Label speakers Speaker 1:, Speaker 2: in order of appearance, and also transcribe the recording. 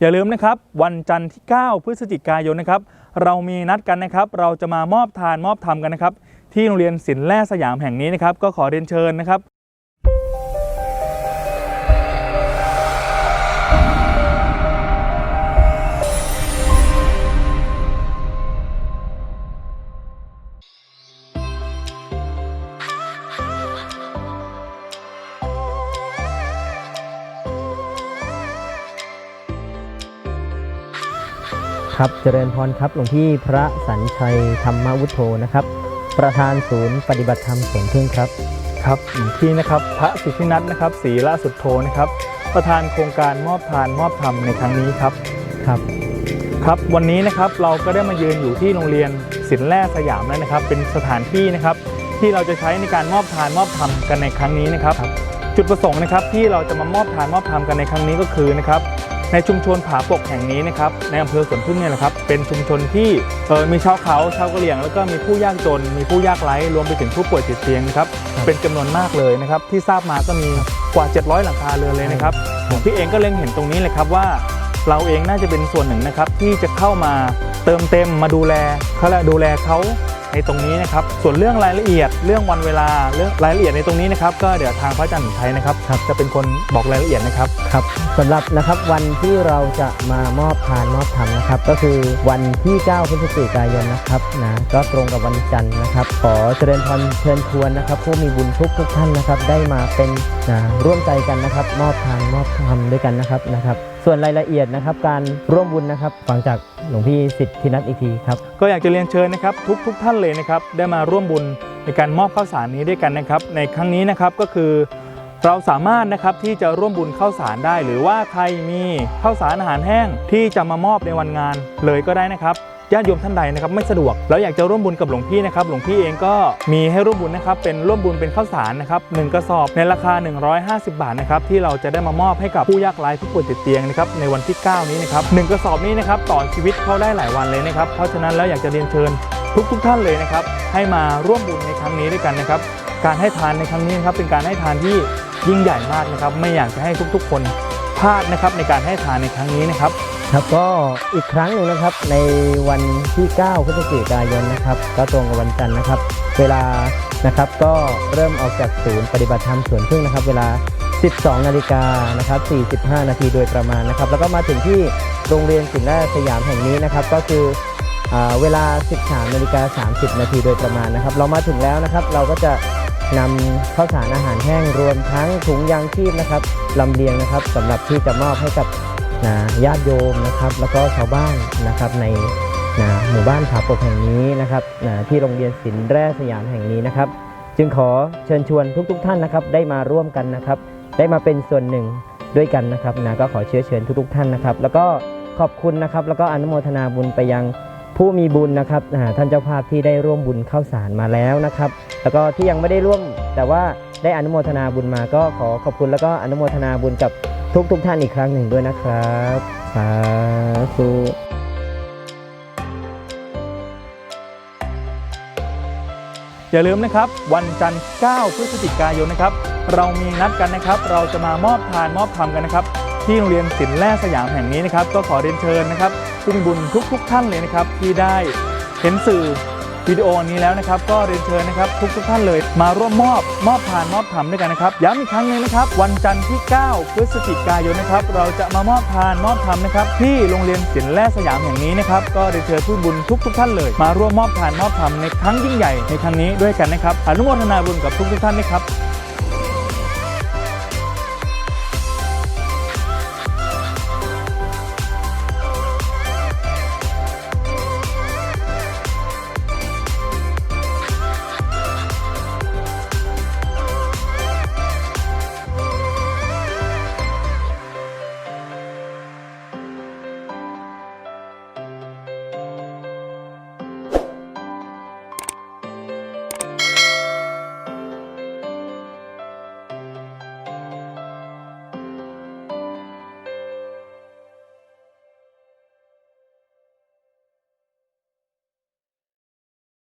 Speaker 1: อย่าลืมนะครับวันจันทร์ที่ 9 พฤศจิกายนนะครับเรามีนัดกันนะครับ เราจะมามอบทานมอบธรรมกันนะครับ ที่โรงเรียนศิลป์แร่สยามแห่งนี้นะครับ ก็ขอเรียนเชิญนะครับ
Speaker 2: ครับเจริญพรครับหลวงพี่พระสัญชัยธรรมวุฒโธนะครับ ประธานศูนย์ปฏิบัติธรรมสวนพึ่งครับ
Speaker 1: ครับหลวงพี่นะครับพระสิทธินัทนะครับศรีละสุดโทนะครับ ประธานโครงการมอบทานมอบธรรมในครั้งนี้ครับ
Speaker 2: ครับ
Speaker 1: ครับวันนี้นะครับเราก็ได้มายืนอยู่ที่โรงเรียนศิลป์แร่สยามแล้วนะครับ เป็นสถานที่นะครับที่เราจะใช้ในการมอบทานมอบธรรมกันในครั้งนี้นะครับ จุดประสงค์นะครับที่เราจะมามอบทานมอบธรรมกันในครั้งนี้ก็คือนะครับ ในชุมชนผาปกแห่งนี้นะครับในอำเภอสวนพึ่งเนี่ยนะครับเป็นชุมชนที่เออมีชาวเขาชาวกะเหรี่ยง แล้วก็มีผู้ยากจน มีผู้ยากไร้รวมไปถึงผู้ป่วยติดเตียงนะครับ
Speaker 2: ครับ
Speaker 1: เป็นจำนวนมากเลยนะครับที่ทราบมาก็มีกว่า 700 หลังคาเรือนเลยนะครับผมพี่เองก็เล็งเห็นตรงนี้เลยครับว่า เราเองน่าจะเป็นส่วนหนึ่งนะครับที่จะเข้ามาเติมเต็มมาดูแลเขาและดูแลเขา ในตรงนี้นะครับ ส่วนเรื่องรายละเอียดเรื่องวันเวลาเรื่องรายละเอียดในตรงนี้นะครับ ก็เดี๋ยวทางพระอาจารย์สุนชัยนะครับ จะเป็นคนบอกรายละเอียดนะครับ
Speaker 2: ครับสำหรับนะครับวันที่เราจะมามอบทานมอบธรรมนะครับ ก็คือวันที่ 9 พฤศจิกายนนะครับนะก็ตรงกับวันจันทร์นะครับ ขอเจริญพรเชิญชวนนะครับ ผู้มีบุญทุกทุกท่านนะครับ ได้มาเป็นนะร่วมใจกันนะครับ มอบทานมอบธรรมด้วยกันนะครับนะครับ ส่วนรายละเอียดนะครับ การร่วมบุญนะครับฟังจากหลวงพี่สิทธินัทอีกทีครับ
Speaker 1: ก็อยากจะเรียนเชิญนะครับทุกทุกท่านเลยนะครับได้มาร่วมบุญในการมอบข้าวสารนี้ด้วยกันนะครับ ในครั้งนี้นะครับก็คือเราสามารถนะครับที่จะร่วมบุญข้าวสารได้ หรือว่าใครมีข้าวสารอาหารแห้งที่จะมามอบในวันงานเลยก็ได้นะครับ ญาติโยมท่านใดนะครับไม่สะดวกแล้วอยากจะร่วมบุญกับหลวงพี่นะครับหลวงพี่เองก็มีให้ร่วมบุญนะครับเป็นร่วมบุญเป็นข้าวสารนะครับหนึ่งกระสอบในราคา 150 บาทนะครับที่เราจะได้มามอบให้กับผู้ยากไร้ผู้ป่วยติดเตียงนะครับในวันที่ 9 นี้นะครับหนึ่งกระสอบนี้นะครับต่อชีวิตเขาได้หลายวันเลยนะครับเพราะฉะนั้นแล้วอยากจะเรียนเชิญทุกทุกท่านเลยนะครับให้มาร่วมบุญในครั้งนี้ด้วยกันนะครับการให้ทานในครั้งนี้นะครับเป็นการให้ทานที่ยิ่งใหญ่มากนะครับไม่อยากจะให้ทุกๆ คนพลาดนะครับในการให้ทานในครั้งนี้นะครับ
Speaker 2: ครับก็อีกครั้งหนึ่งนะครับในวันที่9พฤศจิกายนนะครับ ก็ตรงกับวันจันทร์นะครับ เวลานะครับก็เริ่มออกจากศูนย์ปฏิบัติธรรมสวนพึ่งนะครับ เวลา 12 นาฬิกานะครับ 45 นาทีโดยประมาณนะครับ แล้วก็มาถึงที่โรงเรียนศิลป์และสยามแห่งนี้นะครับ ก็คืออ่าเวลา 13 นาฬิกา 30 นาทีโดยประมาณนะครับ เรามาถึงแล้วนะครับ เราก็จะนำข้าวสารอาหารแห้งรวมทั้งถุงยางชีพนะครับลำเลียงนะครับสำหรับที่จะมอบให้กับ นะญาติโยมนะครับ แล้วก็ชาวบ้านนะครับในนะหมู่บ้านผาปกแห่งนี้นะครับนะที่โรงเรียนศิลป์แร่สยามแห่งนี้นะครับ จึงขอเชิญชวนทุกๆทท่านนะครับ ได้มาร่วมกันนะครับ ได้มาเป็นส่วนหนึ่งด้วยกันนะครับนะก็ขอเชื้อเชิญทุกๆท่านนะครับ แล้วก็ขอบคุณนะครับ แล้วก็อนุโมทนาบุญไปยังผู้มีบุญนะครับท่านเจ้าภาพที่ได้ร่วมบุญเข้าสารมาแล้วนะครับ แล้วก็ที่ยังไม่ได้ร่วมแต่ว่าได้อนุโมทนาบุญมาก็ขอขอบคุณแล้วก็อนุโมทนาบุญกับ ทุกทุกท่านอีกครั้งหนึ่งด้วยนะครับสาธุ
Speaker 1: อย่าลืมนะครับ วันจันทร์ 9 พฤศจิกายนนะครับ เรามีนัดกันนะครับ เราจะมามอบทานมอบธรรมกันนะครับ ที่โรงเรียนศิลป์แร่สยามแห่งนี้นะครับ ก็ขอเรียนเชิญนะครับผู้มีบุญทุกๆท่านเลยนะครับ ที่ได้เห็นสื่อ วิดีโอนี้แล้วนะครับ ก็เรียนเชิญนะครับทุกทุกท่านเลย มาร่วมมอบมอบทานมอบธรรมด้วยกันนะครับย้ำอีกครั้งหนึงนะครับ วันจันทร์ที่ 9 พฤศจิกายนนะครับ เราจะมามอบทานมอบธรรมนะครับ ที่โรงเรียนศิลป์แร่สยามแห่งนี้นะครับ ก็เรียนเชิญผู้บุญทุกทุกท่านเลย มาร่วมมอบทานมอบธรรมในครั้งยิ่งใหญ่ในครั้งนี้ด้วยกันนะครับอนุโมทนาบุญกับทุกทุกท่านนะครับ